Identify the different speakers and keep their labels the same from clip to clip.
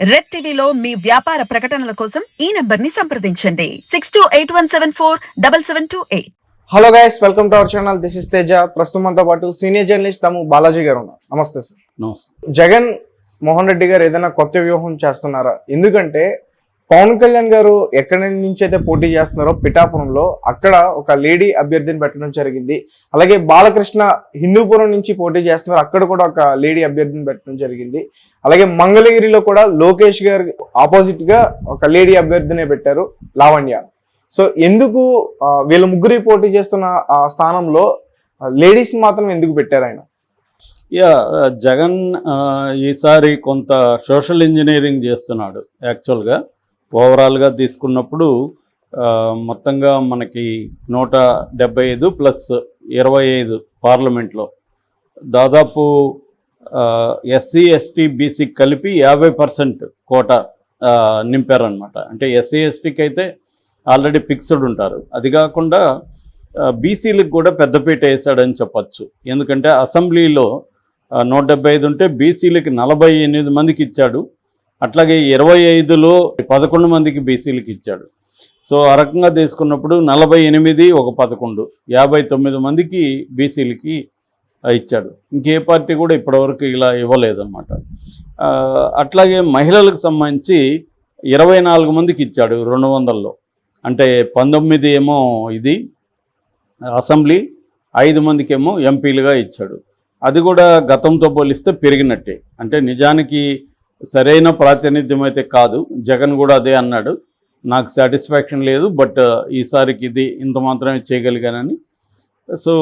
Speaker 1: Red టీవీలో మీ వ్యాపార ప్రకటనల కోసం ఈ నంబర్ని సంప్రదించండి. Six two eight one seven four double seven two eight.
Speaker 2: Hello guys welcome to our channel. This is Teja. ప్రస్తుతం మనతో పాటు సీనియర్ జర్నలిస్ట్ తము బాలాజీ గారు ఉన్నారు. నమస్తే సార్.
Speaker 3: నమస్తే.
Speaker 2: జగన్ మోహన్ రెడ్డి గారు ఏదైనా కొత్త వ్యూహం చేస్తున్నారా? ఎందుకంటే పవన్ కళ్యాణ్ గారు ఎక్కడి నుంచి అయితే పోటీ చేస్తున్నారో పిఠాపురంలో అక్కడ ఒక లేడీ అభ్యర్థిని పెట్టడం జరిగింది. అలాగే బాలకృష్ణ హిందూపురం నుంచి పోటీ చేస్తున్నారు. అక్కడ కూడా ఒక లేడీ అభ్యర్థిని పెట్టడం జరిగింది. అలాగే మంగళగిరిలో కూడా లోకేష్ గారు ఆపోజిట్గా ఒక లేడీ అభ్యర్థినే పెట్టారు లావణ్య. సో ఎందుకు వీళ్ళ ముగ్గురి పోటీ చేస్తున్న ఆ స్థానంలో లేడీస్ మాత్రం ఎందుకు పెట్టారు ఆయన?
Speaker 3: యా జగన్ ఈసారి కొంత సోషల్ ఇంజనీరింగ్ చేస్తున్నాడు యాక్చువల్గా. ఓవరాల్గా తీసుకున్నప్పుడు మొత్తంగా మనకి నూట డెబ్బై ఐదు ప్లస్ ఇరవై ఐదు పార్లమెంట్లో. దాదాపు ఎస్సీ ఎస్టీ బీసీ కలిపి యాభై పర్సెంట్ కోట నింపారనమాట అంటే ఎస్సీ ఎస్టీకి అయితే ఆల్రెడీ ఫిక్స్డ్ ఉంటారు. అది కాకుండా బీసీలకు కూడా పెద్దపీట వేశాడని చెప్పచ్చు. ఎందుకంటే అసెంబ్లీలో నూట డెబ్బై ఐదు ఉంటే బీసీలకి నలభై ఎనిమిది మందికి ఇచ్చాడు. అట్లాగే ఇరవై ఐదులో పదకొండు మందికి బీసీలకి ఇచ్చాడు. సో ఆ రకంగా తీసుకున్నప్పుడు నలభై ఎనిమిది ఒక పదకొండు యాభై తొమ్మిది మందికి బీసీలకి ఇచ్చాడు. ఇంకే పార్టీ కూడా ఇప్పటివరకు ఇలా ఇవ్వలేదన్నమాట. అట్లాగే మహిళలకు సంబంధించి ఇరవై నాలుగు మందికి ఇచ్చాడు రెండు వందల్లో. అంటే పంతొమ్మిది ఏమో ఇది అసెంబ్లీ ఐదు మందికేమో ఎంపీలుగా ఇచ్చాడు. అది కూడా గతంతో పోలిస్తే పెరిగినట్టే. అంటే నిజానికి సరైన ప్రాతినిధ్యం అయితే కాదు. జగన్ కూడా అదే అన్నాడు. నాకు సాటిస్ఫాక్షన్ లేదు బట్ ఈసారికి ఇది ఇంత మాత్రమే చేయగలిగానని. సో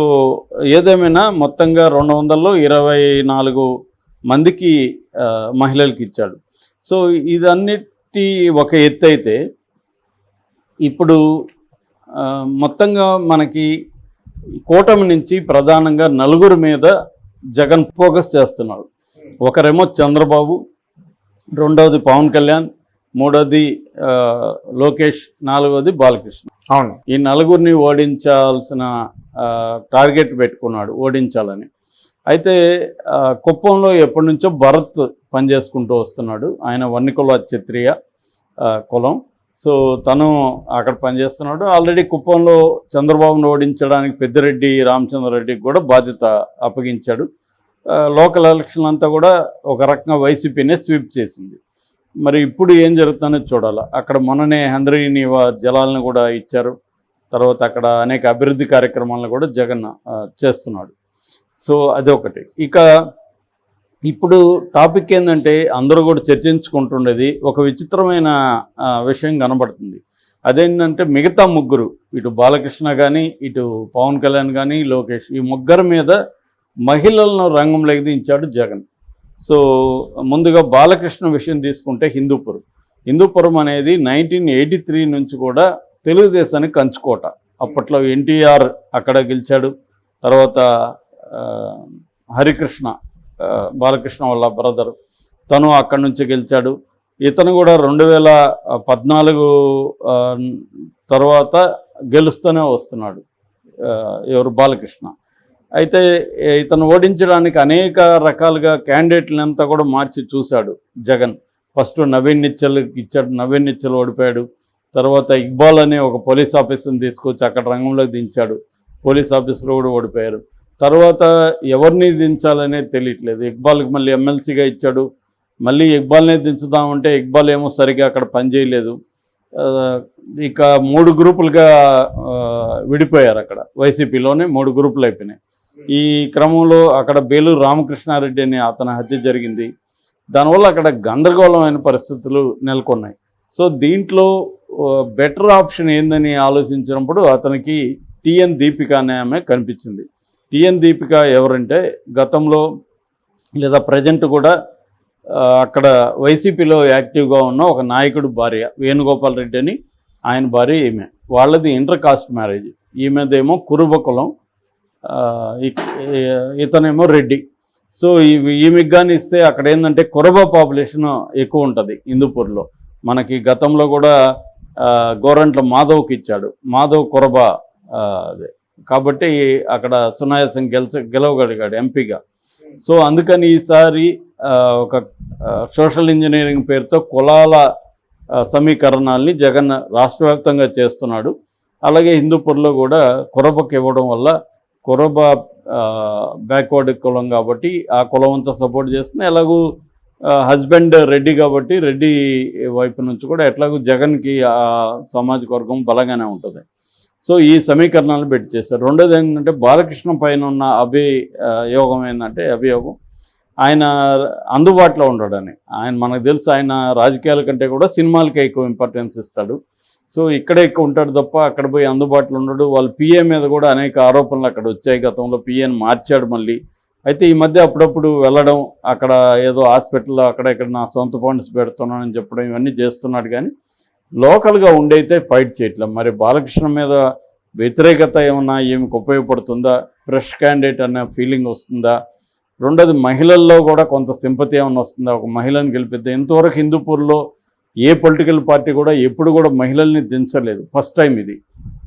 Speaker 3: ఏదేమైనా మొత్తంగా రెండు వందల్లో ఇరవై నాలుగు మందికి ఆ, మహిళలకు ఇచ్చాడు. సో ఇదన్నిటి ఒక ఎత్తు అయితే ఇప్పుడు మొత్తంగా మనకి కూటమి నుంచి ప్రధానంగా నలుగురు మీద జగన్ ఫోకస్ చేస్తున్నాడు. ఒకరేమో చంద్రబాబు రెండవది పవన్ కళ్యాణ్ మూడోది ఆ, లోకేష్ నాలుగోది బాలకృష్ణ.
Speaker 2: అవును.
Speaker 3: ఈ నలుగురిని ఓడించాల్సిన టార్గెట్ పెట్టుకున్నాడు ఓడించాలని. అయితే కుప్పంలో ఎప్పటి నుంచో భరత్ పనిచేసుకుంటూ వస్తున్నాడు. ఆయన వన్నికుల క్షత్రియ కులం. సో తను అక్కడ పనిచేస్తున్నాడు. ఆల్రెడీ కుప్పంలో చంద్రబాబును ఓడించడానికి పెద్దిరెడ్డి రామచంద్రరెడ్డికి కూడా బాధ్యత అప్పగించాడు. లోకల్ ఎలక్షన్ అంతా కూడా ఒక రకంగా వైసీపీనే స్వీప్ చేసింది. మరి ఇప్పుడు ఏం జరుగుతుందో చూడాలి. అక్కడ మొన్ననే హంద్రీని జలాలను కూడా ఇచ్చారు. తర్వాత అక్కడ అనేక అభివృద్ధి కార్యక్రమాలను కూడా జగన్ చేస్తున్నాడు. సో అదొకటి. ఇక ఇప్పుడు టాపిక్ ఏంటంటే అందరూ కూడా చర్చించుకుంటుండేది ఒక విచిత్రమైన విషయం కనబడుతుంది. అదేంటంటే మిగతా ముగ్గురు ఇటు బాలకృష్ణ కానీ ఇటు పవన్ కళ్యాణ్ కానీ లోకేష్ ఈ ముగ్గురు మీద మహిళలను రంగంలోకి దించాడు జగన్. సో ముందుగా బాలకృష్ణ విషయం తీసుకుంటే హిందూపురం. హిందూపురం అనేది నైన్టీన్ ఎయిటీ త్రీ నుంచి కూడా తెలుగుదేశానికి కంచుకోట. అప్పట్లో ఎన్టీఆర్ అక్కడ గెలిచాడు. తర్వాత హరికృష్ణ బాలకృష్ణ వాళ్ళ బ్రదర్ తను అక్కడి నుంచి గెలిచాడు. ఇతను కూడా రెండు వేల పద్నాలుగు తర్వాత గెలుస్తూనే వస్తున్నాడు ఎవరు? బాలకృష్ణ. అయితే ఇతను ఓడించడానికి అనేక రకాలుగా క్యాండిడేట్లంతా కూడా మార్చి చూశాడు జగన్. ఫస్ట్ నవీన్ నిచ్చల్ ఇచ్చాడు నవీన్ నిచ్చల్ ఓడిపోయాడు. తర్వాత ఇక్బాల్ అనే ఒక పోలీస్ ఆఫీసర్ని తీసుకొచ్చి అక్కడ రంగంలోకి దించాడు. పోలీస్ ఆఫీసర్ కూడా ఓడిపోయారు. తర్వాత ఎవరిని దించాలనే తెలియట్లేదు. ఇక్బాల్కి మళ్ళీ ఎమ్మెల్సీగా ఇచ్చాడు. మళ్ళీ ఇక్బాల్నే దించుదామంటే ఇక్బాల్ ఏమో సరిగా అక్కడ పనిచేయలేదు ఇక మూడు గ్రూపులుగా విడిపోయారు అక్కడ. వైసీపీలోనే మూడు గ్రూపులు అయిపోయినాయి. ఈ క్రమంలో అక్కడ బేలూరు రామకృష్ణారెడ్డి అనే అతని హత్య జరిగింది. దానివల్ల అక్కడ గందరగోళమైన పరిస్థితులు నెలకొన్నాయి. సో దీంట్లో బెటర్ ఆప్షన్ ఏందని ఆలోచించినప్పుడు అతనికి టిఎన్ దీపిక అనే ఆమె కనిపించింది. టిఎన్ దీపిక ఎవరంటే గతంలో లేదా ప్రజెంట్ కూడా అక్కడ వైసీపీలో యాక్టివ్గా ఉన్న ఒక నాయకుడు భార్య వేణుగోపాల్ రెడ్డి అని ఆయన భార్య ఈమె. వాళ్ళది ఇంటర్ కాస్ట్ మ్యారేజ్. ఈమెదేమో కురుబ కులం ఇతనేమో రెడ్డి. సో ఇవి ఈమెకి కానీ ఇస్తే అక్కడ ఏంటంటే కొరబ పాపులేషన్ ఎక్కువ ఉంటుంది హిందూపూర్లో మనకి గతంలో కూడా గోరంట్ల మాధవ్కి ఇచ్చాడు. మాధవ్ కురబ అదే. కాబట్టి అక్కడ సునాయాసం గెలిచ గెలవగలిగాడు ఎంపీగా. సో అందుకని ఈసారి ఒక సోషల్ ఇంజనీరింగ్ పేరుతో కులాల సమీకరణాలని సమీకరణాల్ని జగన్ రాష్ట్రవ్యాప్తంగా చేస్తున్నాడు. అలాగే హిందూపూర్లో కూడా కొరబకి ఇవ్వడం వల్ల కురబ బ్యాక్వర్డ్ కులం కాబట్టి ఆ కులం అంతా సపోర్ట్ చేస్తుంది. ఎలాగూ హస్బెండ్ రెడ్డి కాబట్టి రెడ్డి వైపు నుంచి కూడా ఎట్లాగూ జగన్కి ఆ సామాజిక వర్గం బలంగానే ఉంటుంది. సో ఈ సమీకరణాలు పెట్టి చేశారు. రెండోది ఏంటంటే బాలకృష్ణ పైన ఉన్న అభి యోగం ఏంటంటే అభియోగం ఆయన అందుబాటులో ఉండడని ఆయన మనకు తెలుసు ఆయన రాజకీయాల కంటే కూడా సినిమాలకే ఎక్కువ ఇంపార్టెన్స్ ఇస్తాడు. సో ఇక్కడే ఎక్కువ ఉంటాడు తప్ప అక్కడ పోయి అందుబాటులో ఉండడు. వాళ్ళ పిఏ మీద కూడా అనేక ఆరోపణలు అక్కడ వచ్చాయి గతంలో. పిఏని మార్చాడు మళ్ళీ. అయితే ఈ మధ్య అప్పుడప్పుడు వెళ్ళడం అక్కడ ఏదో హాస్పిటల్లో అక్కడ ఇక్కడ నా సొంత ఫండ్స్ పెడుతున్నానని చెప్పడం ఇవన్నీ చేస్తున్నాడు కానీ లోకల్గా ఉండైతే ఫైట్ చేయట్లేదు. మరి బాలకృష్ణ మీద వ్యతిరేకత ఏమన్నా ఏమికి ఉపయోగపడుతుందా? ఫ్రెష్ క్యాండిడేట్ అనే ఫీలింగ్ వస్తుందా? రెండోది మహిళల్లో కూడా కొంత సింపతి ఏమైనా వస్తుందా? ఒక మహిళను గెలిపిద్దాం. ఇంతవరకు హిందూపూర్లో ఏ పొలిటికల్ పార్టీ కూడా ఎప్పుడు కూడా మహిళల్ని దించలేదు. ఫస్ట్ టైం ఇది.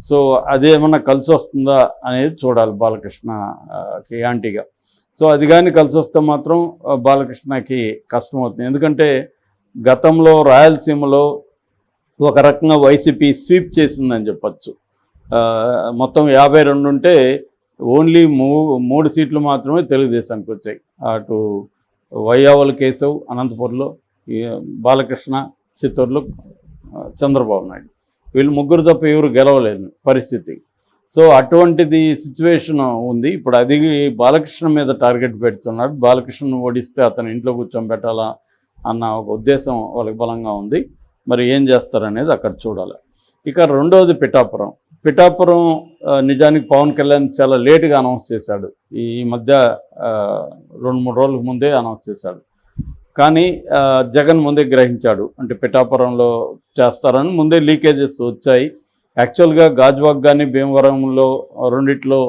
Speaker 3: సో అదేమన్నా కలిసి వస్తుందా అనేది చూడాలి బాలకృష్ణకి యాంటీగా. సో అది కానీ కలిసి వస్తే మాత్రం బాలకృష్ణకి కష్టం అవుతుంది. ఎందుకంటే గతంలో రాయలసీమలో ఒక రకంగా వైసీపీ స్వీప్ చేసిందని చెప్పచ్చు. మొత్తం యాభై రెండు ఉంటే ఓన్లీ మూ మూడు సీట్లు మాత్రమే తెలుగుదేశానికి వచ్చాయి. అటు వైయావల్ కేశవ్ అనంతపురంలో బాలకృష్ణ చిత్తూరులో చంద్రబాబు నాయుడు. వీళ్ళు ముగ్గురు తప్ప ఎవరు గెలవలేని పరిస్థితి. సో అటువంటిది సిచ్యువేషన్ ఉంది. ఇప్పుడు అది బాలకృష్ణ మీద టార్గెట్ పెడుతున్నాడు బాలకృష్ణను ఓడిస్తే అతను ఇంట్లో కూర్చోబెట్టాలా అన్న ఒక ఉద్దేశం వాళ్ళకి బలంగా ఉంది. మరి ఏం చేస్తారనేది అక్కడ చూడాలి. ఇక రెండవది పిఠాపురం. పిఠాపురం నిజానికి పవన్ కళ్యాణ్ చాలా లేటుగా అనౌన్స్ చేశాడు. ఈ మధ్య రెండు మూడు రోజుల ముందే అనౌన్స్ చేశాడు. కానీ జగన్ ముందే గ్రహించాడు. అంటే పిఠాపురంలో చేస్తారని ముందే లీకేజెస్ వచ్చాయి. యాక్చువల్గా గాజువాక్ కానీ భీమవరంలో రెండిట్లో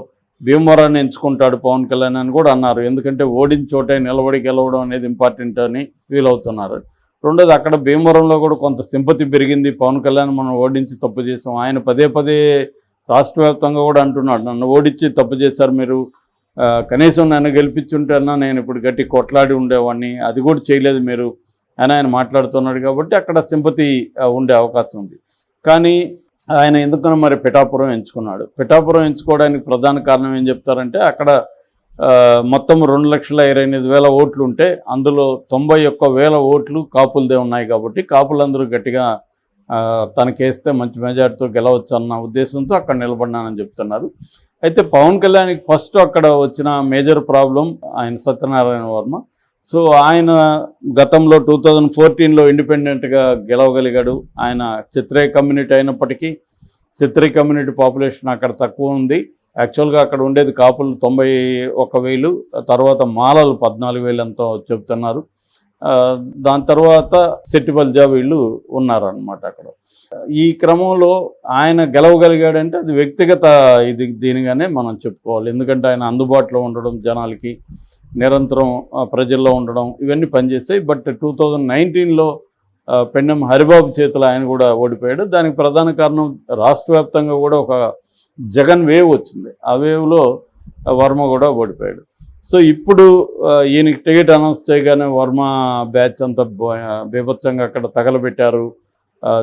Speaker 3: భీమవరాన్ని ఎంచుకుంటాడు పవన్ కళ్యాణ్ అని కూడా అన్నారు. ఎందుకంటే ఓడిన చోటే నిలబడి గెలవడం అనేది ఇంపార్టెంట్ అని ఫీల్ అవుతున్నారు. రెండోది అక్కడ భీమవరంలో కూడా కొంత సింపతి పెరిగింది. పవన్ కళ్యాణ్ మనం ఓడించి తప్పు చేసాం. ఆయన పదే పదే రాష్ట్ర వ్యాప్తంగా కూడా అంటున్నాడు. నన్ను ఓడించి తప్పు చేశారు మీరు. కనీసం నన్ను గెలిపించుంటేనా నేను ఇప్పుడు గట్టి కొట్లాడి ఉండేవాడిని. అది కూడా చేయలేదు మీరు అని ఆయన మాట్లాడుతున్నాడు కాబట్టి అక్కడ సింపతి ఉండే అవకాశం ఉంది. కానీ ఆయన ఎందుకనో మరి పిఠాపురం ఎంచుకున్నాడు. పిఠాపురం ఎంచుకోవడానికి ప్రధాన కారణం ఏం చెప్తారంటే అక్కడ మొత్తం రెండు లక్షల ఇరవై ఎనిమిది వేల ఓట్లు ఉంటే అందులో తొంభై ఒక్క వేల ఓట్లు కాపులదే ఉన్నాయి కాబట్టి కాపులందరూ గట్టిగా తనకేస్తే మంచి మెజార్టీతో గెలవచ్చు అన్న ఉద్దేశంతో అక్కడ నిలబడినానని చెప్తున్నారు. అయితే పవన్ కళ్యాణ్కి ఫస్ట్ అక్కడ వచ్చిన మేజర్ ప్రాబ్లం ఆయన సత్యనారాయణ వర్మ. సో ఆయన గతంలో టూ థౌజండ్ ఫోర్టీన్లో ఇండిపెండెంట్గా గెలవగలిగాడు. ఆయన చిత్రే కమ్యూనిటీ అయినప్పటికీ చిత్రే కమ్యూనిటీ పాపులేషన్ అక్కడ తక్కువ ఉంది. యాక్చువల్గా అక్కడ ఉండేది కాపులు తొంభై ఒక వేలు తర్వాత మాలలు పద్నాలుగు వేలు ఎంతో చెప్తున్నారు. దాని తర్వాత సెట్టిపల్జా వీళ్ళు ఉన్నారనమాట అక్కడ. ఈ క్రమంలో ఆయన గెలవగలిగాడంటే అది వ్యక్తిగత ఇది దీనిగానే మనం చెప్పుకోవాలి. ఎందుకంటే ఆయన అందుబాటులో ఉండడం జనాలకి నిరంతరం ప్రజల్లో ఉండడం ఇవన్నీ పనిచేస్తాయి. బట్ టూ థౌజండ్ నైన్టీన్లో పెన్నెం హరిబాబు చేతిలో ఆయన కూడా ఓడిపోయాడు. దానికి ప్రధాన కారణం రాష్ట్ర వ్యాప్తంగా కూడా ఒక జగన్ వేవ్ వచ్చింది. ఆ వేవ్లో వర్మ కూడా ఓడిపోయాడు. సో ఇప్పుడు ఈయనకి టికెట్ అనౌన్స్ చేయగానే వర్మ బ్యాచ్ అంతా బీభత్సంగా అక్కడ తగలబెట్టారు.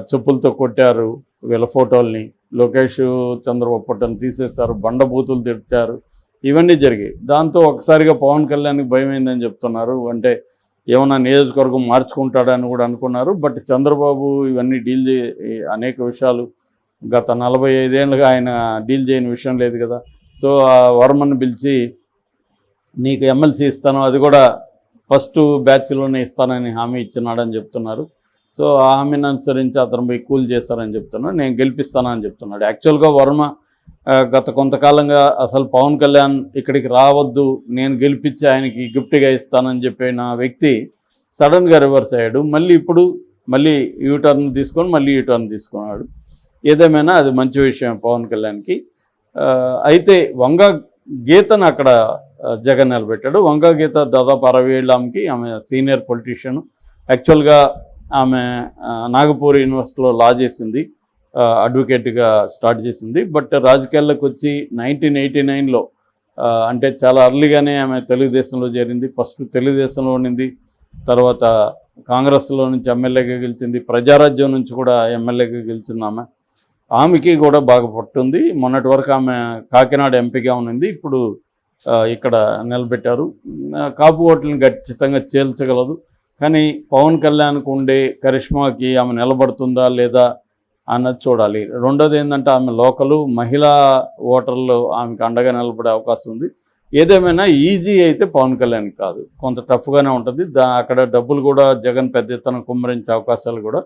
Speaker 3: చెప్పులతో కొట్టారు వీళ్ళ ఫోటోల్ని. లోకేష్ చంద్రబాబు ఫోటోని తీసేశారు బండబూతులు తిట్టారు ఇవన్నీ జరిగాయి. దాంతో ఒకసారిగా పవన్ కళ్యాణ్కి భయమైందని చెప్తున్నారు. అంటే ఏమన్నా నియోజకవర్గం మార్చుకుంటాడని కూడా అనుకున్నారు. బట్ చంద్రబాబు ఇవన్నీ డీల్ చే అనేక విషయాలు గత నలభై ఐదేళ్ళుగా ఆయన డీల్ చేయని విషయం లేదు కదా. సో ఆ వర్మను పిలిచి నీకు ఎమ్మెల్సీ ఇస్తాను అది కూడా ఫస్ట్ బ్యాచ్లోనే ఇస్తానని హామీ ఇచ్చినాడని చెప్తున్నారు. సో ఆ హామీని అనుసరించి అతను పోయి కూల్ చేస్తారని చెప్తున్నాడు. నేను గెలిపిస్తానని చెప్తున్నాడు. యాక్చువల్గా వర్మ గత కొంతకాలంగా అసలు పవన్ కళ్యాణ్ ఇక్కడికి రావద్దు నేను గెలిపించి ఆయనకి గిఫ్ట్గా ఇస్తానని చెప్పిన వ్యక్తి సడన్గా రివర్స్ అయ్యాడు. మళ్ళీ ఇప్పుడు మళ్ళీ యూటర్న్ తీసుకొని మళ్ళీ యూటర్న్ తీసుకున్నాడు. ఏదేమైనా అది మంచి విషయం పవన్ కళ్యాణ్కి. అయితే వంగ గీతను అక్కడ జగన్ నిలబెట్టాడు. వంగ గీత దాదాపు అరవై ఏళ్ళ ఆమెకి ఆమె సీనియర్ పొలిటీషియన్. యాక్చువల్గా ఆమె నాగపూర్ యూనివర్సిటీలో లా చేసింది అడ్వకేట్గా స్టార్ట్ చేసింది. బట్ రాజకీయాల్లోకి వచ్చి నైన్టీన్ ఎయిటీ నైన్లో అంటే చాలా అర్లీగానే ఆమె తెలుగుదేశంలో చేరింది. ఫస్ట్ తెలుగుదేశంలో ఉండింది తర్వాత కాంగ్రెస్లో నుంచి ఎమ్మెల్యేగా గెలిచింది ప్రజారాజ్యం నుంచి కూడా ఎమ్మెల్యేగా గెలిచింది ఆమె. ఆమెకి కూడా బాగా పట్టుంది. మొన్నటి వరకు ఆమె కాకినాడ ఎంపీగా ఉన్నింది ఇప్పుడు ఇక్కడ నిలబెట్టారు. కాపు ఓట్లను ఖచ్చితంగా చేల్చగలదు. కానీ పవన్ కళ్యాణ్కు ఉండే కరిష్మాకి ఆమె నిలబడుతుందా లేదా అన్నది చూడాలి. రెండోది ఏంటంటే ఆమె లోకలు మహిళా ఓటర్లు ఆమెకు అండగా నిలబడే అవకాశం ఉంది. ఏదేమైనా ఈజీ అయితే పవన్ కళ్యాణ్ కాదు. కొంత టఫ్గానే ఉంటుంది. దా అక్కడ డబ్బులు కూడా జగన్ పెద్ద ఎత్తున కుమ్మరించే అవకాశాలు కూడా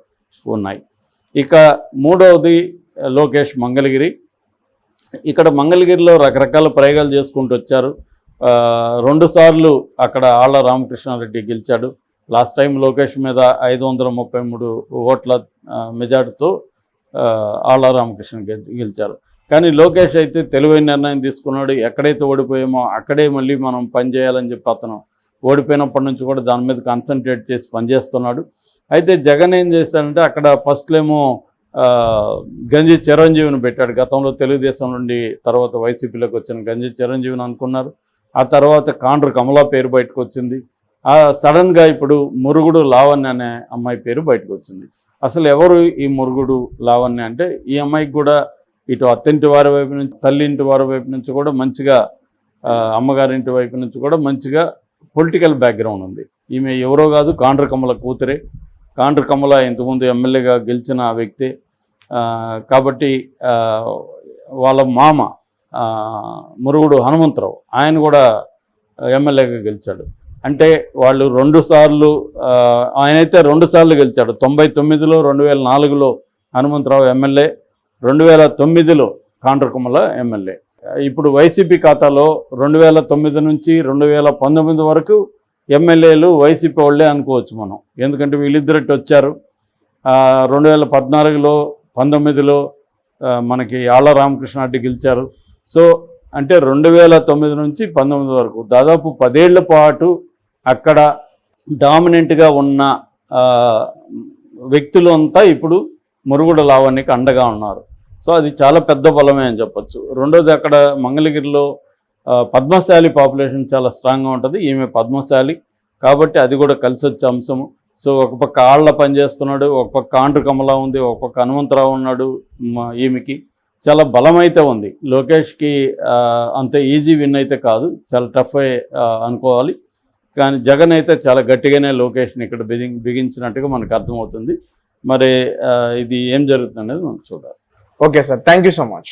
Speaker 3: ఉన్నాయి. ఇక మూడవది లోకేష్ మంగళగిరి. ఇక్కడ మంగళగిరిలో రకరకాల ప్రయోగాలు చేసుకుంటూ వచ్చారు. రెండుసార్లు రెండు సార్లు అక్కడ ఆళ్ళ రామకృష్ణారెడ్డి గెలిచాడు. లాస్ట్ టైం లోకేష్ మీద ఐదు వందల ముప్పై మూడు ఓట్ల మెజార్టీతో ఆళ్ళ ఆళ్ళ రామకృష్ణ గెలిచారు. కానీ లోకేష్ అయితే తెలివైన నిర్ణయం తీసుకున్నాడు. ఎక్కడైతే ఓడిపోయామో అక్కడే మళ్ళీ మనం పని చేయాలని చెప్పి అతను ఓడిపోయినప్పటి నుంచి కూడా దాని మీద కాన్సన్ట్రేట్ చేసి పనిచేస్తున్నాడు అయితే జగన్ ఏం చేశాడంటే అక్కడ ఫస్ట్లేమో గంజి చిరంజీవిని పెట్టాడు. గతంలో తెలుగుదేశం నుండి తర్వాత వైసీపీలోకి వచ్చిన గంజి చిరంజీవిని అనుకున్నారు. ఆ తర్వాత కాండ్రు కమలా పేరు బయటకు వచ్చింది. ఆ సడన్గా ఇప్పుడు మురుగుడు లావణ్య అనే అమ్మాయి పేరు బయటకు వచ్చింది. అసలు ఎవరు ఈ మురుగుడు లావణ్య అంటే ఈ అమ్మాయికి కూడా ఇటు అత్తింటి వారి వైపు నుంచి తల్లి ఇంటి వారి వైపు నుంచి కూడా మంచిగా అమ్మగారింటి వైపు నుంచి కూడా మంచిగా పొలిటికల్ బ్యాక్గ్రౌండ్ ఉంది. ఈమె ఎవరో కాదు కాండ్ర కమల కూతురే. కాండ్రు కమల ఇంతకుముందు ఎమ్మెల్యేగా గెలిచిన వ్యక్తి. కాబట్టి వాళ్ళ మామ మురుగుడు హనుమంతరావు ఆయన కూడా ఎమ్మెల్యేగా గెలిచాడు. అంటే వాళ్ళు రెండు సార్లు ఆయనైతే రెండు సార్లు గెలిచాడు. తొంభై తొమ్మిదిలో రెండు వేల నాలుగులో హనుమంతరావు ఎమ్మెల్యే రెండు వేల తొమ్మిదిలో కాండ్రకుమల ఎమ్మెల్యే. ఇప్పుడు వైసీపీ ఖాతాలో రెండు వేల తొమ్మిది నుంచి రెండు వేల పంతొమ్మిది వరకు ఎమ్మెల్యేలు వైసీపీ వాళ్ళే అనుకోవచ్చు మనం. ఎందుకంటే వీళ్ళిద్దరటి వచ్చారు. రెండు వేల పద్నాలుగులో పంతొమ్మిదిలో మనకి ఆళ్ళ రామకృష్ణారెడ్డి గెలిచారు. సో అంటే రెండు వేల తొమ్మిది నుంచి పంతొమ్మిది వరకు దాదాపు పదేళ్ళ పాటు అక్కడ డామినెంట్గా ఉన్న వ్యక్తులు అంతా ఇప్పుడు మురుగుడు లావణ్యకి అండగా ఉన్నారు. సో అది చాలా పెద్ద బలమే అని చెప్పొచ్చు. రెండోది అక్కడ మంగళగిరిలో పద్మశాలి పాపులేషన్ చాలా స్ట్రాంగ్గా ఉంటుంది. ఈమె పద్మశాలి కాబట్టి అది కూడా కలిసి వచ్చే అంశము. సో ఒక పక్క ఆళ్ళ పనిచేస్తున్నాడు ఒక పక్క ఆండ్రు కమలా ఉంది ఒక పక్క హనుమంతరావు ఉన్నాడు ఈమెకి. చాలా బలమైతే ఉంది. లోకేష్కి అంత ఈజీ విన్ అయితే కాదు. చాలా టఫ్ అనుకోవాలి. కానీ జగన్ అయితే చాలా గట్టిగానే లోకేష్ని ఇక్కడ బిగి బిగించినట్టుగా మనకు అర్థమవుతుంది. మరి ఇది ఏం జరుగుతుంది అనేది మనం చూడాలి.
Speaker 2: Okay sir thank you so much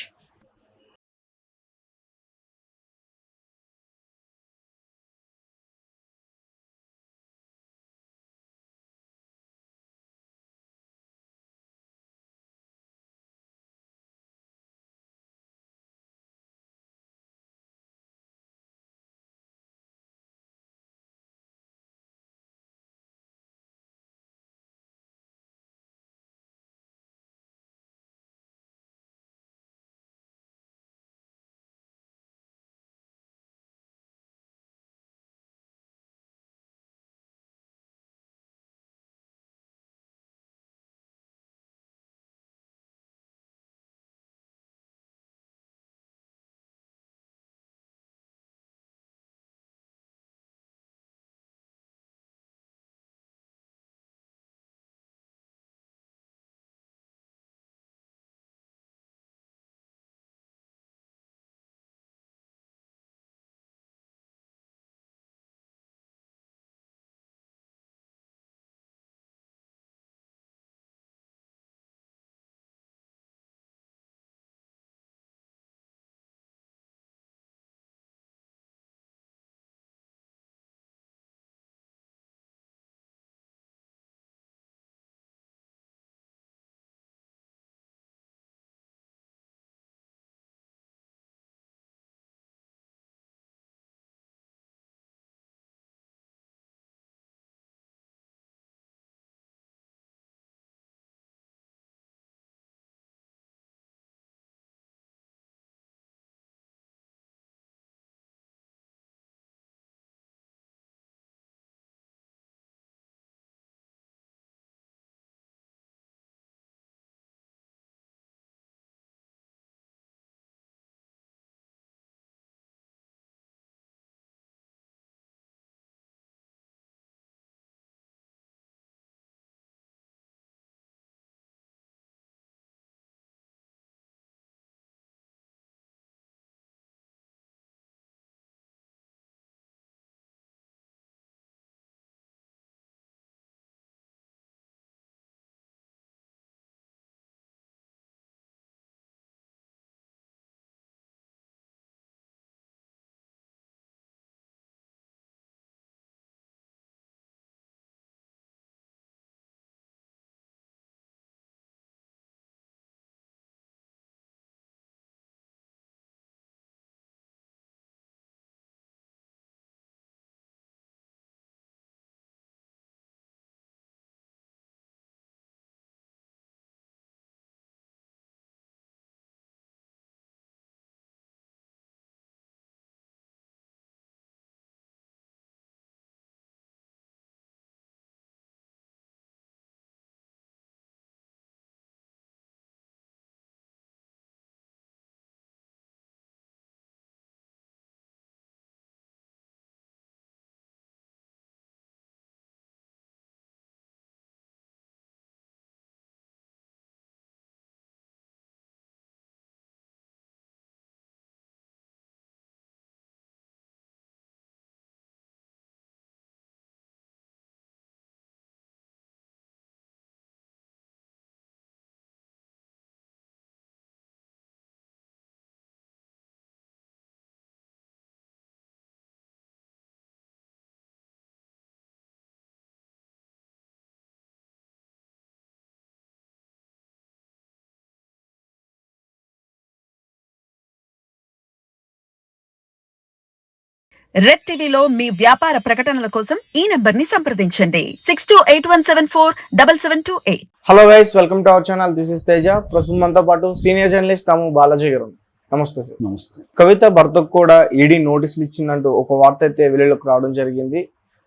Speaker 1: red టీవీలో మీ వ్యాపార ప్రకటనల కోసం ఈ నంబర్ని సంప్రదించండి. Six two eight one seven four double seven two eight.
Speaker 2: Hello guys welcome to our channel this is Teja ప్రస్తుతం మనతో పాటు సీనియర్ జర్నలిస్ట్ తాము బాలాజీ గారు. నమస్తే సార్.
Speaker 3: నమస్తే.
Speaker 2: కవిత భర్తకు కూడా ఈడీ నోటీసులు ఇచ్చిందంటూ ఒక వార్త అయితే వెలుగులోకి రావడం జరిగింది.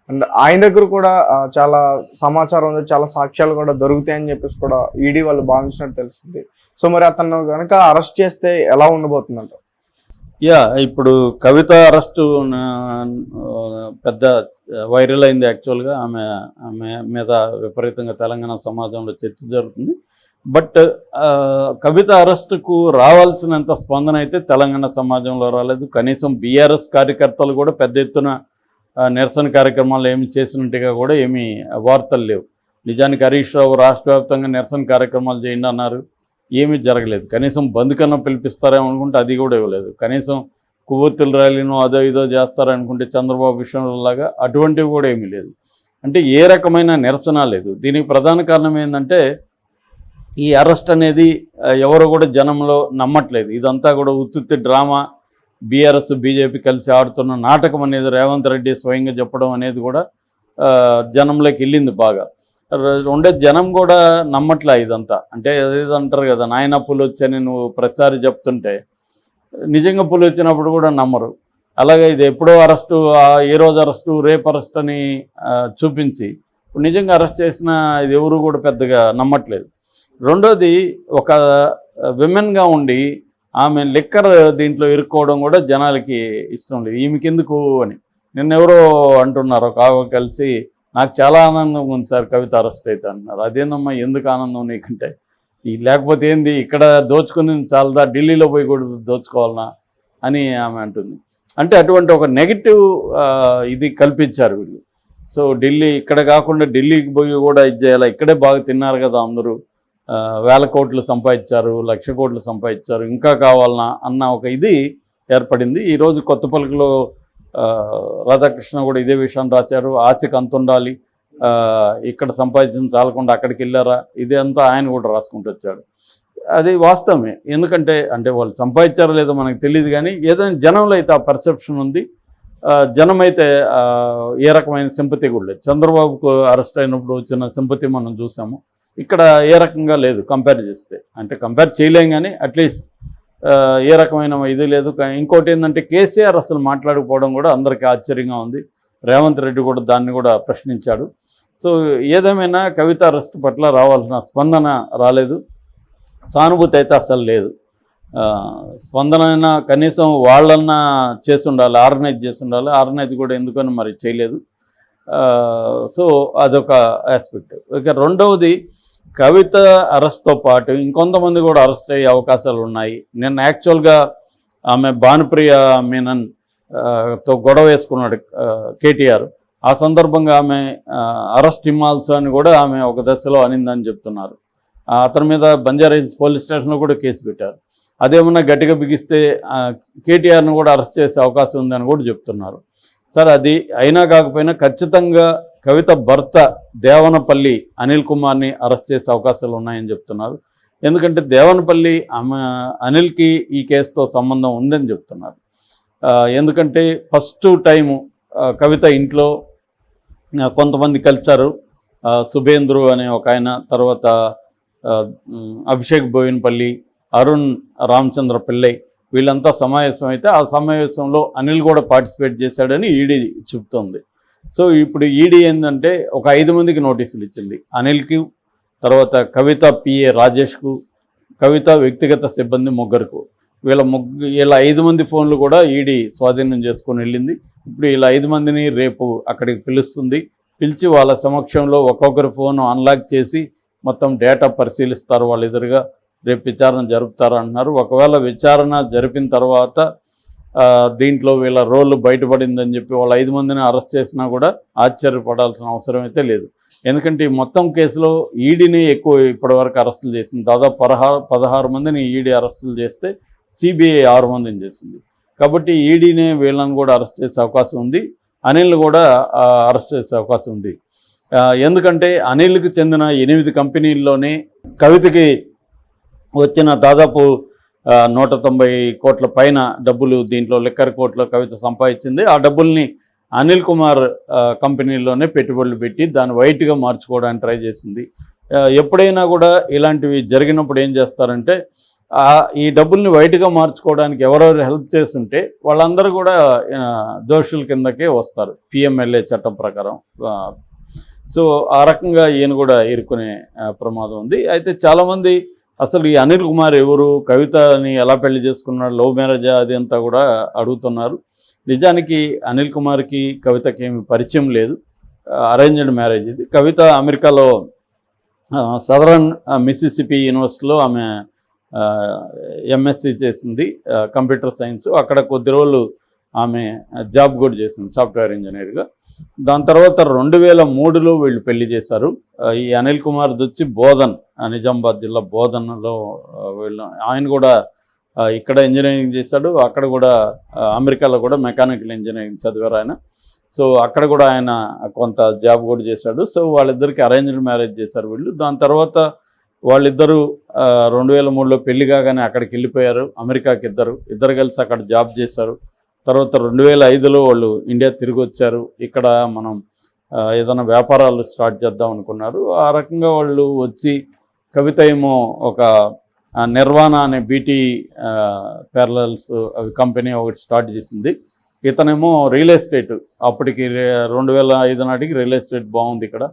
Speaker 2: అండ్ ఆయన దగ్గర కూడా చాలా సమాచారం ఉంది చాలా సాక్ష్యాలు కూడా దొరుకుతాయని చెప్పేసి కూడా ఈడీ వాళ్ళు భావించినట్టు తెలుస్తుంది. సో మరి అతను కనుక అరెస్ట్ చేస్తే ఎలా ఉండబోతుందంట?
Speaker 3: యా ఇప్పుడు కవిత అరెస్టు పెద్ద వైరల్ అయింది యాక్చువల్గా ఆమె ఆమె మీద విపరీతంగా తెలంగాణ సమాజంలో చర్చ జరుగుతుంది. బట్ కవిత అరెస్టుకు రావాల్సినంత స్పందన అయితే తెలంగాణ సమాజంలో రాలేదు. కనీసం బీఆర్ఎస్ కార్యకర్తలు కూడా పెద్ద ఎత్తున నిరసన కార్యక్రమాలు ఏమి చేసినట్టుగా కూడా ఏమీ వార్తలు లేవు. నిజానికి హరీష్ రావు రాష్ట్ర వ్యాప్తంగా నిరసన కార్యక్రమాలు చేయండి అన్నారు. ఏమీ జరగలేదు. కనీసం బంద్ కన్నా పిలిపిస్తారేమో అనుకుంటే అది కూడా ఇవ్వలేదు. కనీసం కొవ్వొత్తుల ర్యాలీను అదో ఇదో చేస్తారనుకుంటే చంద్రబాబు విషయంలో లాగా అటువంటివి కూడా ఏమీ లేదు. అంటే ఏ రకమైన నిరసన లేదు. దీనికి ప్రధాన కారణం ఏంటంటే ఈ అరెస్ట్ అనేది ఎవరు కూడా జనంలో నమ్మట్లేదు. ఇదంతా కూడా ఉత్తుత్తి డ్రామా. బీఆర్ఎస్ బీజేపీ కలిసి ఆడుతున్న నాటకం అనేది రేవంత్ రెడ్డి స్వయంగా చెప్పడం అనేది కూడా జనంలోకి వెళ్ళింది బాగా. ఉండే జనం కూడా నమ్మట్లే ఇదంతా. అంటే ఏదో అంటారు కదా నాయన పులు వచ్చని నువ్వు ప్రతిసారి చెప్తుంటే నిజంగా పులు వచ్చినప్పుడు కూడా నమ్మరు. అలాగే ఇది ఎప్పుడో అరెస్టు ఈ ఏ రోజు అరెస్టు రేపు అరెస్ట్ అని చూపించి ఇప్పుడు నిజంగా అరెస్ట్ చేసిన ఇది ఎవరు కూడా పెద్దగా నమ్మట్లేదు. రెండోది ఒక విమెన్గా ఉండి ఆమె లిక్కర్ దీంట్లో ఇరుక్కోవడం కూడా జనాలకి ఇష్టం లేదు. ఈమెకెందుకు అని. నిన్నెవరో అంటున్నారు ఒక కలిసి నాకు చాలా ఆనందంగా ఉంది సార్ కవిత అరెస్ట్ అయితే అన్నారు. అదేనమ్మా ఎందుకు ఆనందం నీకంటే? ఈ లేకపోతే ఏంది ఇక్కడ దోచుకుని చాలదా ఢిల్లీలో పోయి కూడా దోచుకోవాలనా అని ఆమె అంటుంది. అంటే అటువంటి ఒక నెగిటివ్ ఇది కల్పించారు వీళ్ళు. సో ఢిల్లీ ఇక్కడ కాకుండా ఢిల్లీకి పోయి కూడా ఇది చేయాలి? ఇక్కడే బాగా తిన్నారు కదా అందరూ. వేల కోట్లు సంపాదించారు లక్ష కోట్లు సంపాదించారు ఇంకా కావాలనా అన్న ఒక ఇది ఏర్పడింది. ఈరోజు కొత్త పలుకులో రాధాకృష్ణ కూడా ఇదే విషయం రాశారు. ఆశకు అంత ఉండాలి. ఇక్కడ సంపాదించిన చాలకుండా అక్కడికి వెళ్ళారా? ఇదే అంతా ఆయన కూడా రాసుకుంటూ వచ్చాడు. అది వాస్తవమే. ఎందుకంటే అంటే వాళ్ళు సంపాదించారో లేదో మనకు తెలియదు కానీ ఏదైనా జనంలో అయితే ఆ పర్సెప్షన్ ఉంది. జనమైతే జనం అయితే ఏ రకమైన సింపతి కూడా లేదు. చంద్రబాబుకు అరెస్ట్ అయినప్పుడు వచ్చిన సింపతి మనం చూసాము. ఇక్కడ ఏ రకంగా లేదు. కంపేర్ చేస్తే. అంటే కంపేర్ చేయలేం కానీ అట్లీస్ట్ ఏ రకమైన ఇది లేదు. ఇంకోటి ఏంటంటే కేసీఆర్ అసలు మాట్లాడకపోవడం కూడా అందరికీ ఆశ్చర్యంగా ఉంది. రేవంత్ రెడ్డి కూడా దాన్ని కూడా ప్రశ్నించాడు. సో ఏదేమైనా కవిత అరెస్ట్ పట్ల రావాల్సిన స్పందన రాలేదు. సానుభూతి అయితే అసలు లేదు. స్పందన అయినా కనీసం వాళ్ళన్నా చేసి ఉండాలి ఆర్గనైజ్ చేసి ఉండాలి ఆర్గనైజ్ కూడా ఎందుకని మరి చేయలేదు. సో అదొక ఆస్పెక్ట్ ఇక రెండవది కవిత అరెస్ట్తో పాటు ఇంకొంతమంది కూడా అరెస్ట్ అయ్యే అవకాశాలు ఉన్నాయి. నిన్న యాక్చువల్గా ఆమె భానుప్రియ మీనన్తో గొడవ వేసుకున్నాడు కేటీఆర్. ఆ సందర్భంగా ఆమె అరెస్ట్ ఇమ్మాల్స్ అని కూడా ఆమె ఒక దశలో అనిందని చెప్తున్నారు. అతని మీద బంజారా హిల్స్ పోలీస్ స్టేషన్లో కూడా కేసు పెట్టారు. అదేమన్నా గట్టిగా బిగిస్తే కేటీఆర్ను కూడా అరెస్ట్ చేసే అవకాశం ఉందని కూడా చెప్తున్నారు. సార్ అది అయినా కాకపోయినా ఖచ్చితంగా కవిత భర్త దేవనపల్లి అనిల్ కుమార్ని అరెస్ట్ చేసే అవకాశాలు ఉన్నాయని చెప్తున్నారు. ఎందుకంటే దేవనపల్లి ఆమె అనిల్కి ఈ కేసుతో సంబంధం ఉందని చెప్తున్నారు. ఎందుకంటే ఫస్ట్ టైము కవిత ఇంట్లో కొంతమంది కలిశారు. సుభేంద్రు అనే ఒక ఆయన తర్వాత అభిషేక్ బోయినపల్లి అరుణ్ రామచంద్ర పిల్లై వీళ్ళంతా సమావేశం అయితే ఆ సమావేశంలో అనిల్ కూడా పార్టిసిపేట్ చేశాడని ఈడీ చెప్తోంది. సో ఇప్పుడు ఈడీ ఏంటంటే ఒక ఐదు మందికి నోటీసులు ఇచ్చింది. అనిల్కి తర్వాత కవిత పిఏ రాజేష్కు కవిత వ్యక్తిగత సిబ్బంది ముగ్గురుకు. వీళ్ళ ముగ్గు వీళ్ళ ఐదు మంది ఫోన్లు కూడా ఈడీ స్వాధీనం చేసుకొని వెళ్ళింది. ఇప్పుడు వీళ్ళ ఐదు మందిని రేపు అక్కడికి పిలుస్తుంది. పిలిచి వాళ్ళ సమక్షంలో ఒక్కొక్కరి ఫోన్ అన్లాక్ చేసి మొత్తం డేటా పరిశీలిస్తారు వాళ్ళిద్దరుగా. ఎదురుగా రేపు విచారణ జరుపుతారు అంటున్నారు ఒకవేళ విచారణ జరిపిన తర్వాత దీంట్లో వీళ్ళ రోల్ బయటపడిందని చెప్పి వాళ్ళు ఐదు మందిని అరెస్ట్ చేసినా కూడా ఆశ్చర్యపడాల్సిన అవసరం అయితే లేదు. ఎందుకంటే ఈ మొత్తం కేసులో ఈడీని ఎక్కువ ఇప్పటివరకు అరెస్టులు చేసింది. దాదాపు పదహారు పదహారు మందిని ఈడీ అరెస్టులు చేస్తే సిబిఐ ఆరు మందిని చేసింది. కాబట్టి ఈడీనే వీళ్ళని కూడా అరెస్ట్ చేసే అవకాశం ఉంది. అనిల్ని కూడా అరెస్ట్ చేసే అవకాశం ఉంది. ఎందుకంటే అనిల్కి చెందిన ఎనిమిది కంపెనీల్లోనే కవితకి వచ్చిన దాదాపు నూట తొంభై కోట్ల పైన డబ్బులు దీంట్లో లిక్కర్ కోట్లో కవిత సంపాదించింది. ఆ డబ్బుల్ని అనిల్ కుమార్ కంపెనీలోనే పెట్టుబడులు పెట్టి దాన్ని వైట్గా మార్చుకోవడానికి ట్రై చేసింది. ఎప్పుడైనా కూడా ఇలాంటివి జరిగినప్పుడు ఏం చేస్తారంటే ఈ డబ్బుల్ని వైట్గా మార్చుకోవడానికి ఎవరెవరు హెల్ప్ చేస్తుంటే వాళ్ళందరూ కూడా దోషుల కిందకే వస్తారు. పిఎంఎల్ఏ చట్టం ప్రకారం. సో ఆ రకంగా ఈయన కూడా ఇరుక్కునే ప్రమాదం ఉంది. అయితే చాలామంది అసలు ఈ అనిల్ కుమార్ ఎవరు? కవితని ఎలా పెళ్ళి చేసుకున్నాడు? లవ్ మ్యారేజ్ అది అంతా కూడా అడుగుతున్నారు. నిజానికి అనిల్ కుమార్కి కవితకి ఏమి పరిచయం లేదు. అరేంజ్డ్ మ్యారేజ్ ఇది. కవిత అమెరికాలో సదరన్ మిసిసిపి యూనివర్సిటీలో ఆమె ఎంఎస్సి చేసింది కంప్యూటర్ సైన్స్. అక్కడ కొద్ది రోజులు ఆమె జాబ్ కూడా చేసింది సాఫ్ట్వేర్ ఇంజనీర్గా. దాని తర్వాత రెండు వేల మూడులో వీళ్ళు పెళ్ళి చేశారు. ఈ అనిల్ కుమార్ వచ్చి బోధన్ నిజామాబాద్ జిల్లా బోధన్లో వీళ్ళు ఆయన కూడా ఇక్కడ ఇంజనీరింగ్ చేశాడు. అక్కడ కూడా అమెరికాలో కూడా మెకానికల్ ఇంజనీరింగ్ చదివారు ఆయన. సో అక్కడ కూడా ఆయన కొంత జాబ్ కూడా చేశాడు. సో వాళ్ళిద్దరికి అరేంజ్డ్ మ్యారేజ్ చేశారు వీళ్ళు. దాని తర్వాత వాళ్ళిద్దరూ రెండు వేల మూడులో పెళ్ళి కాగానే అక్కడికి వెళ్ళిపోయారు. అమెరికాకి ఇద్దరు ఇద్దరు కలిసి అక్కడ జాబ్ చేశారు. తర్వాత రెండు వేల ఐదులో వాళ్ళు ఇండియా తిరిగి వచ్చారు ఇక్కడ మనం ఏదైనా వ్యాపారాలు స్టార్ట్ చేద్దాం అనుకున్నారు. ఆ రకంగా వాళ్ళు వచ్చి కవిత ఏమో ఒక నిర్వాణ అనే బీటీ ప్యారలల్స్ అవి కంపెనీ ఒకటి స్టార్ట్ చేసింది. ఇతనేమో రియల్ ఎస్టేట్. అప్పటికి రెండు వేల ఐదు నాటికి రియల్ ఎస్టేట్ బాగుంది ఇక్కడ.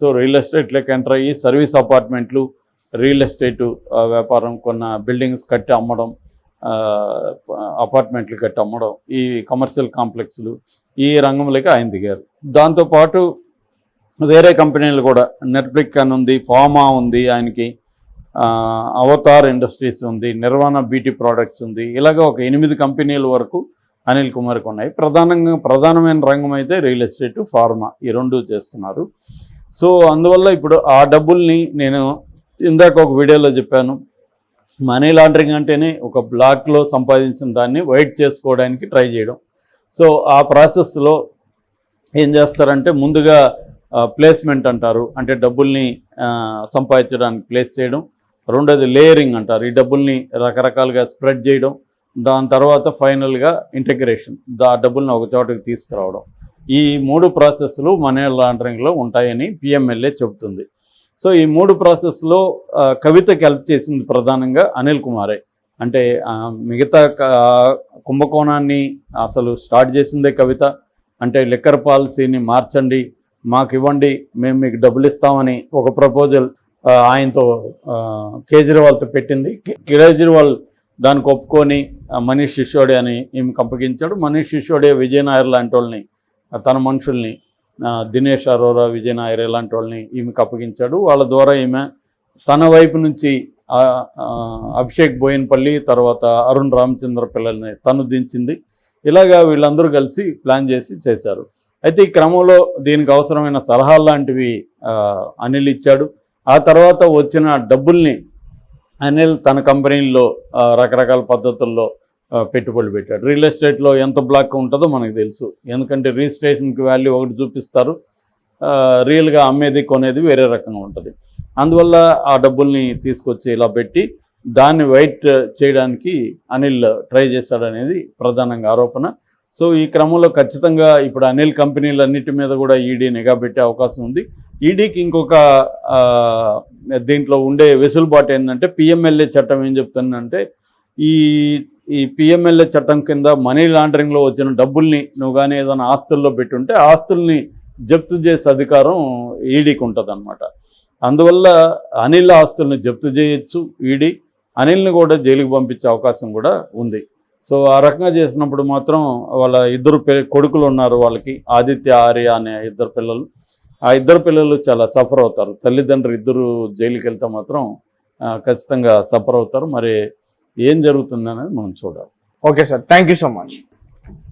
Speaker 3: సో రియల్ ఎస్టేట్లోకి ఎంటర్ అయ్యి సర్వీస్ అపార్ట్మెంట్లు రియల్ ఎస్టేటు ఆ, వ్యాపారం కొన్న బిల్డింగ్స్ కట్టి అమ్మడం అపార్ట్మెంట్లు కట్టి అమ్మడం ఈ కమర్షియల్ కాంప్లెక్స్లు ఈ రంగంలోకి ఆయన దిగారు. దాంతోపాటు వేరే కంపెనీలు కూడా నెట్ఫ్లిక్ అని ఉంది ఫామా ఉంది ఆయనకి అవతార్ ఇండస్ట్రీస్ ఉంది నిర్వాణ బ్యూటీ ప్రోడక్ట్స్ ఉంది ఇలాగ ఒక ఎనిమిది కంపెనీల వరకు అనిల్ కుమార్కి ఉన్నాయి. ప్రధానంగా ప్రధానమైన రంగం అయితే రియల్ ఎస్టేట్ ఫార్మా ఈ రెండు చేస్తున్నారు. సో అందువల్ల ఇప్పుడు ఆ డబ్బుల్ని నేను ఇందాక ఒక వీడియోలో చెప్పాను మనీ లాండరింగ్ అంటేనే ఒక బ్లాక్లో సంపాదించిన దాన్ని వైట్ చేసుకోవడానికి ట్రై చేయడం. సో ఆ ప్రాసెస్లో ఏం చేస్తారంటే ముందుగా ప్లేస్మెంట్ అంటారు. అంటే డబ్బుల్ని సంపాదించడానికి ప్లేస్ చేయడం. రెండోది లేయరింగ్ అంటారు. ఈ డబ్బుల్ని రకరకాలుగా స్ప్రెడ్ చేయడం. దాని తర్వాత ఫైనల్గా ఇంటిగ్రేషన్ దా డబ్బుల్ని ఒక చోటకి తీసుకురావడం. ఈ మూడు ప్రాసెస్లు మనీ లాండరింగ్లో ఉంటాయని పిఎంఎల్ఏ చెబుతుంది. సో ఈ మూడు ప్రాసెస్లో కవితకి హెల్ప్ చేసింది ప్రధానంగా అనిల్ కుమారే. అంటే మిగతా కుంభకోణాన్ని అసలు స్టార్ట్ చేసిందే కవిత. అంటే లిక్కర్ పాలసీని మార్చండి మాకు ఇవ్వండి మేము మీకు డబ్బులు ఇస్తామని ఒక ప్రపోజల్ ఆయనతో కేజ్రీవాల్తో పెట్టింది. కేజ్రీవాల్ దానికి ఒప్పుకొని మనీష్ సిసోడే అని ఈమెకు అప్పగించాడు. మనీష్ సిసోడే విజయనాయర్ లాంటి వాళ్ళని తన మనుషుల్ని దినేష్ అరోరా విజయ్ నాయర్ ఇలాంటి వాళ్ళని ఈమెకు అప్పగించాడు వాళ్ళ ద్వారా ఈమె తన వైపు నుంచి అభిషేక్ బోయిన్పల్లి తర్వాత అరుణ్ రామచంద్ర పిల్లల్ని తను దించింది. ఇలాగా వీళ్ళందరూ కలిసి ప్లాన్ చేసి చేశారు. అయితే ఈ క్రమంలో దీనికి అవసరమైన సలహాలు లాంటివి అనిల్ ఇచ్చాడు. ఆ తర్వాత వచ్చిన డబ్బుల్ని అనిల్ తన కంపెనీల్లో రకరకాల పద్ధతుల్లో పెట్టుబడులు పెట్టాడు రియల్ ఎస్టేట్లో ఎంత బ్లాక్ ఉంటుందో మనకు తెలుసు. ఎందుకంటే రిజిస్ట్రేషన్కి వాల్యూ ఒకటి చూపిస్తారు. రియల్గా అమ్మేది కొనేది వేరే రకంగా ఉంటుంది. అందువల్ల ఆ డబ్బుల్ని తీసుకొచ్చి ఇలా పెట్టి దాన్ని వైట్ చేయడానికి అనిల్ ట్రై చేశాడనేది ప్రధానంగా ఆరోపణ. సో ఈ క్రమంలో ఖచ్చితంగా ఇప్పుడు అనిల్ కంపెనీలన్నిటి మీద కూడా ఈడీ నిఘా పెట్టే అవకాశం ఉంది. ఈడీకి ఇంకొక దీంట్లో ఉండే వెసులుబాటు ఏంటంటే పిఎంఎల్ఏ చట్టం ఏం చెప్తుందంటే ఈ ఈ పిఎంఎల్ఏ చట్టం కింద మనీ లాండరింగ్లో వచ్చిన డబ్బుల్ని నువ్వు కానీ ఏదైనా ఆస్తుల్లో పెట్టుంటే ఆస్తుల్ని జప్తు చేసే అధికారం ఈడీకి ఉంటుంది అందువల్ల అనిల్ ఆస్తుల్ని జప్తు చేయొచ్చు ఈడీ. అనిల్ని కూడా జైలుకి పంపించే అవకాశం కూడా ఉంది. సో ఆ రకంగా చేసినప్పుడు మాత్రం వాళ్ళ ఇద్దరు కొడుకులు ఉన్నారు వాళ్ళకి. ఆదిత్య ఆర్య అనే ఇద్దరు పిల్లలు. ఆ ఇద్దరు పిల్లలు చాలా సఫర్ అవుతారు. తల్లిదండ్రులు ఇద్దరు జైలుకి వెళ్తే మాత్రం ఖచ్చితంగా సఫర్ అవుతారు. మరి ఏం జరుగుతుందనేది మనం చూడాలి.
Speaker 2: Okay sir. Thank you so much.